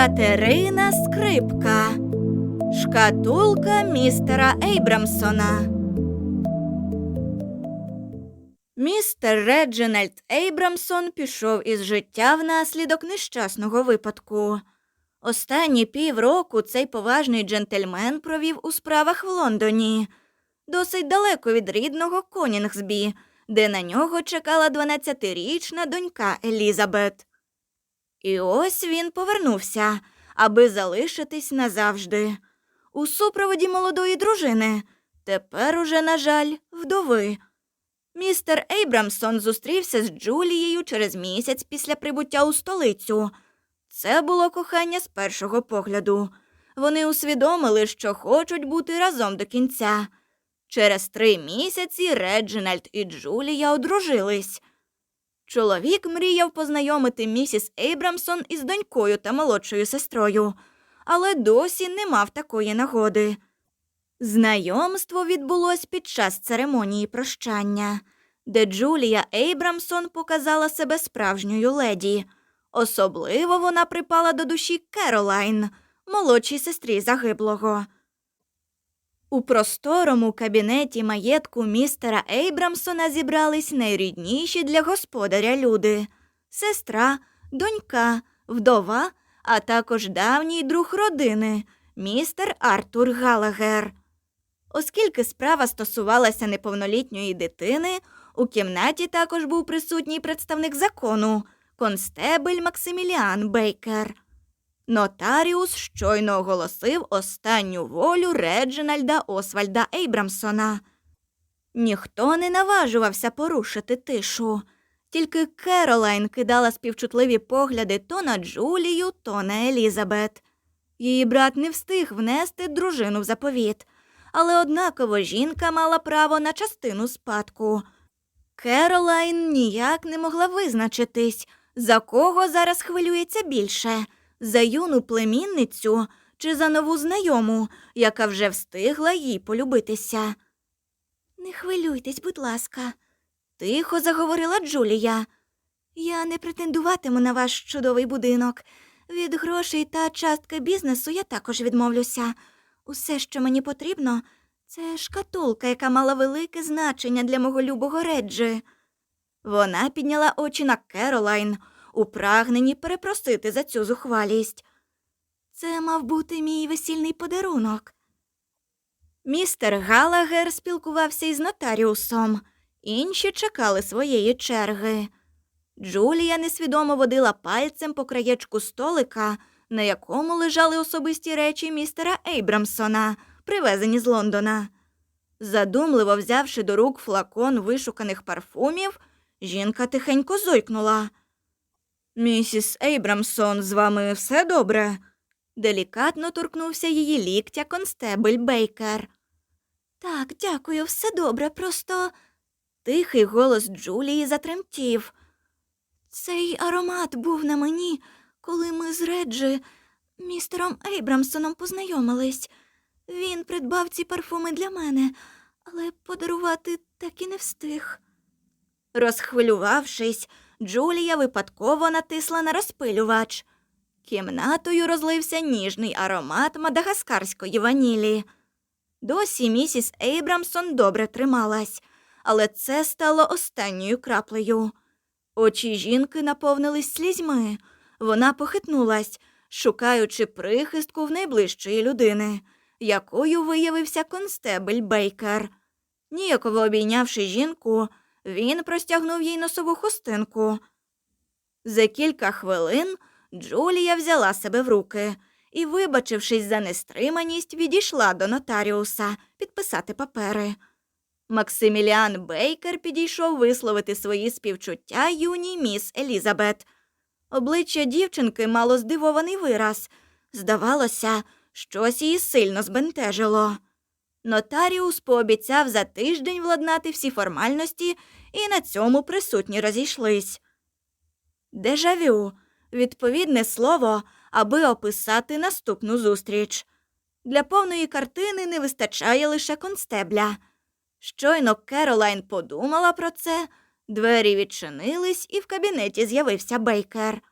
Катерина Скрипка. Шкатулка містера Ейбрамсона. Містер Реджинальд Ейбрамсон пішов із життя внаслідок нещасного випадку. Останні півроку цей поважний джентльмен провів у справах в Лондоні, досить далеко від рідного Конінгсбі, де на нього чекала 12-річна донька Елізабет. І ось він повернувся, аби залишитись назавжди. У супроводі молодої дружини, тепер уже, на жаль, вдови. Містер Ейбрамсон зустрівся з Джулією через місяць після прибуття у столицю. Це було кохання з першого погляду. Вони усвідомили, що хочуть бути разом до кінця. Через три місяці Реджинальд і Джулія одружились. Чоловік мріяв познайомити місіс Ейбрамсон із донькою та молодшою сестрою, але досі не мав такої нагоди. Знайомство відбулось під час церемонії прощання, де Джулія Ейбрамсон показала себе справжньою леді. Особливо вона припала до душі Керолайн, молодшій сестрі загиблого. У просторому кабінеті маєтку містера Ейбрамсона зібрались найрідніші для господаря люди сестра, донька, вдова, а також давній друг родини, містер Артур Галагер. Оскільки справа стосувалася неповнолітньої дитини, у кімнаті також був присутній представник закону констебель Максиміліан Бейкер. Нотаріус щойно оголосив останню волю Реджинальда Освальда Ейбрамсона. Ніхто не наважувався порушити тишу, тільки Керолайн кидала співчутливі погляди то на Джулію, то на Елізабет. Її брат не встиг внести дружину в заповіт, але однаково жінка мала право на частину спадку. Керолайн ніяк не могла визначитись, за кого зараз хвилюється більше за юну племінницю чи за нову знайому, яка вже встигла їй полюбитися. Не хвилюйтесь, будь ласка, тихо заговорила Джулія. Я не претендуватиму на ваш чудовий будинок. Від грошей та частки бізнесу я також відмовлюся. Усе, що мені потрібно, це шкатулка, яка мала велике значення для мого любого Реджі. Вона підняла очі на Керолайн, у прагненні перепросити за цю зухвалість. Це мав бути мій весільний подарунок. Містер Галагер спілкувався із нотаріусом, інші чекали своєї черги. Джулія несвідомо водила пальцем по краєчку столика, на якому лежали особисті речі містера Ейбрамсона, привезені з Лондона. Задумливо взявши до рук флакон вишуканих парфумів, жінка тихенько зойкнула. Місіс Ейбрамсон, з вами все добре? Делікатно торкнувся її ліктя констебель Бейкер. Так, дякую, все добре, просто. Тихий голос Джулії затремтів. Цей аромат був на мені, коли ми з Реджі, містером Ейбрамсоном познайомились. Він придбав ці парфуми для мене, але подарувати так і не встиг. Розхвилювавшись, Джулія випадково натисла на розпилювач. Кімнатою розлився ніжний аромат мадагаскарської ванілі. Досі місіс Ейбрамсон добре трималась, але це стало останньою краплею. Очі жінки наповнились слізьми. Вона похитнулась, шукаючи прихистку в найближчої людини, якою виявився констебель Бейкер. Ніяково обійнявши жінку, він простягнув їй носову хустинку. За кілька хвилин Джулія взяла себе в руки і, вибачившись за нестриманість, відійшла до нотаріуса підписати папери. Максиміліан Бейкер підійшов висловити свої співчуття юній міс Елізабет. Обличчя дівчинки мало здивований вираз. Здавалося, щось її сильно збентежило. Нотаріус пообіцяв за тиждень владнати всі формальності, і на цьому присутні розійшлись. Дежавю відповідне слово, аби описати наступну зустріч. Для повної картини не вистачає лише констебля. Щойно Керолайн подумала про це, двері відчинились, і в кабінеті з'явився Бейкер.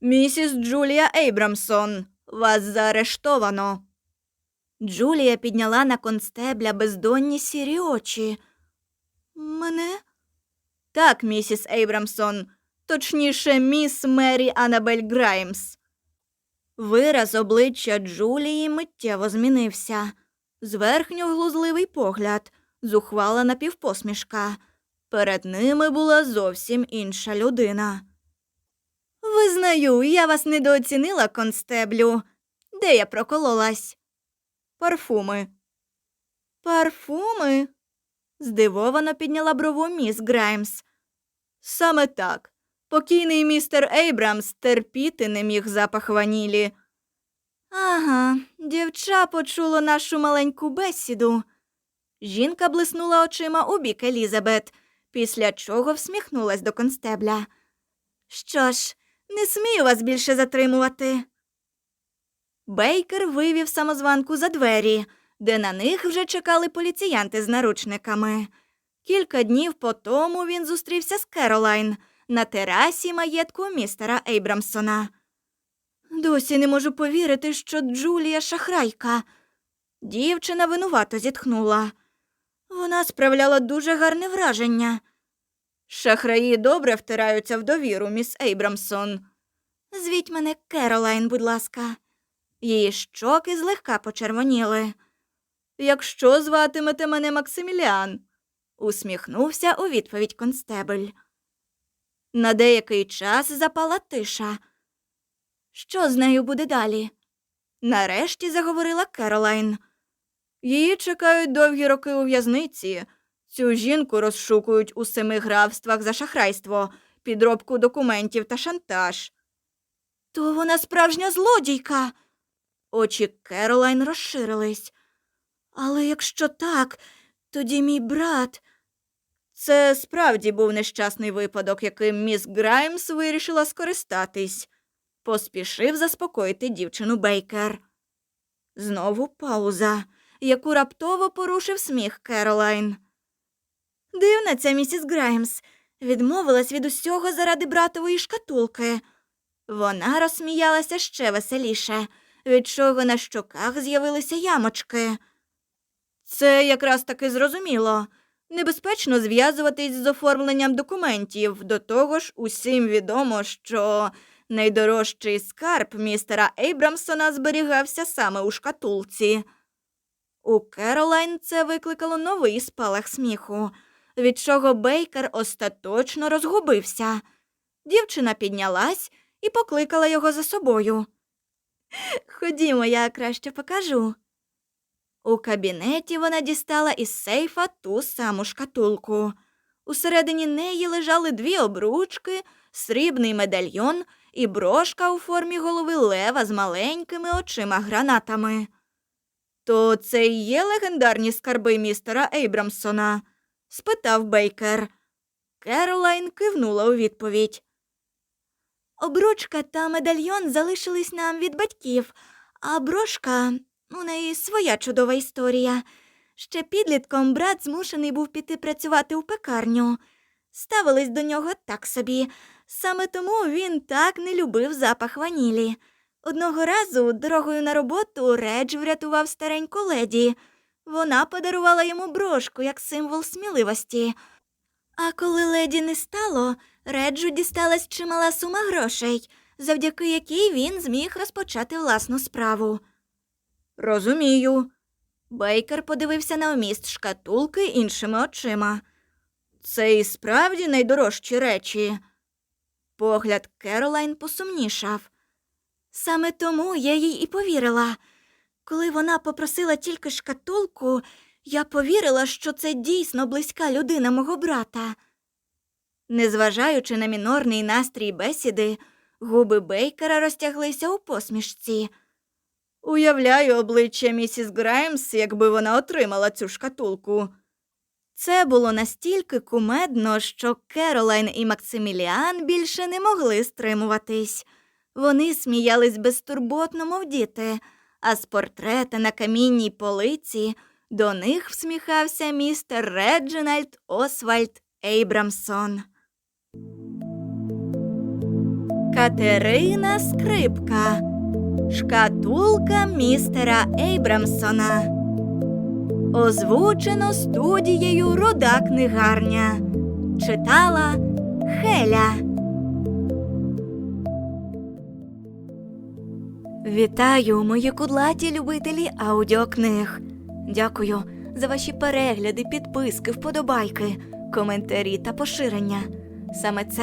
Місіс Джулія Ейбрамсон, вас заарештовано. Джулія підняла на констебля бездонні сірі очі. Мене? Так, місіс Ейбрамсон, точніше, міс Мері Анабель Граймс. Вираз обличчя Джулії миттєво змінився. Зверхньо глузливий погляд, зухвала напівпосмішка. Перед ними була зовсім інша людина. Визнаю, я вас недооцінила, констеблю. Де я прокололась? Парфуми. Парфуми? здивовано підняла брову міс Граймс. Саме так. Покійний містер Ейбрамс терпіти не міг запах ванілі. Ага, дівча почуло нашу маленьку бесіду. Жінка блиснула очима у бік Елізабет, після чого всміхнулась до констебля. Що ж, не смію вас більше затримувати. Бейкер вивів самозванку за двері, де на них вже чекали поліціянти з наручниками. Кілька днів по тому він зустрівся з Керолайн на терасі маєтку містера Ейбрамсона. Досі не можу повірити, що Джулія шахрайка. Дівчина винувато зітхнула. Вона справляла дуже гарне враження. Шахраї добре втираються в довіру, міс Ейбрамсон. Звіть мене Керолайн, будь ласка. Її щоки злегка почервоніли. Якщо зватимете мене Максиміліан, усміхнувся у відповідь констебель. На деякий час запала тиша. Що з нею буде далі? Нарешті заговорила Керолайн. Її чекають довгі роки у в'язниці. Цю жінку розшукують у семи графствах за шахрайство, підробку документів та шантаж. То вона справжня злодійка. Очі Керолайн розширились. Але якщо так, тоді мій брат. Це справді був нещасний випадок, яким міс Граймс вирішила скористатись, поспішив заспокоїти дівчину Бейкер. Знову пауза, яку раптово порушив сміх Керолайн. Дивна ця місіс Граймс відмовилась від усього заради братової шкатулки. Вона розсміялася ще веселіше, від чого на щоках з'явилися ямочки. Це якраз таки зрозуміло. Небезпечно зв'язуватись з оформленням документів. До того ж, усім відомо, що найдорожчий скарб містера Ейбрамсона зберігався саме у шкатулці. У Керолайн це викликало новий спалах сміху, від чого Бейкер остаточно розгубився. Дівчина піднялась і покликала його за собою. Ходімо, я краще покажу. У кабінеті вона дістала із сейфа ту саму шкатулку. Усередині неї лежали дві обручки, срібний медальйон і брошка у формі голови лева з маленькими очима гранатами. То це і є легендарні скарби містера Ейбрамсона? спитав Бейкер. Керолайн кивнула у відповідь. Обручка та медальйон залишились нам від батьків, а брошка у неї своя чудова історія. Ще підлітком брат змушений був піти працювати у пекарню. Ставились до нього так собі. Саме тому він так не любив запах ванілі. Одного разу дорогою на роботу Редж врятував стареньку леді. Вона подарувала йому брошку як символ сміливості. А коли леді не стало, Реджу дісталась чимала сума грошей, завдяки якій він зміг розпочати власну справу. Розумію. Бейкер подивився на вміст шкатулки іншими очима. Це і справді найдорожчі речі. Погляд Керолайн посумнішав. Саме тому я їй і повірила. Коли вона попросила тільки шкатулку, я повірила, що це дійсно близька людина мого брата. Незважаючи на мінорний настрій бесіди, губи Бейкера розтяглися у посмішці. Уявляю обличчя місіс Граймс, якби вона отримала цю шкатулку. Це було настільки кумедно, що Керолайн і Максиміліан більше не могли стримуватись. Вони сміялись безтурботно, мов діти, а з портрета на камінній полиці до них всміхався містер Реджинальд Освальд Ейбрамсон. Катерина Скрипка. Шкатулка містера Ейбрамсона. Озвучено студією Руда книгарня. Читала Хеля. Вітаю, мої кудлаті любителі аудіокниг. Дякую за ваші перегляди, підписки, вподобайки, коментарі та поширення. Саме це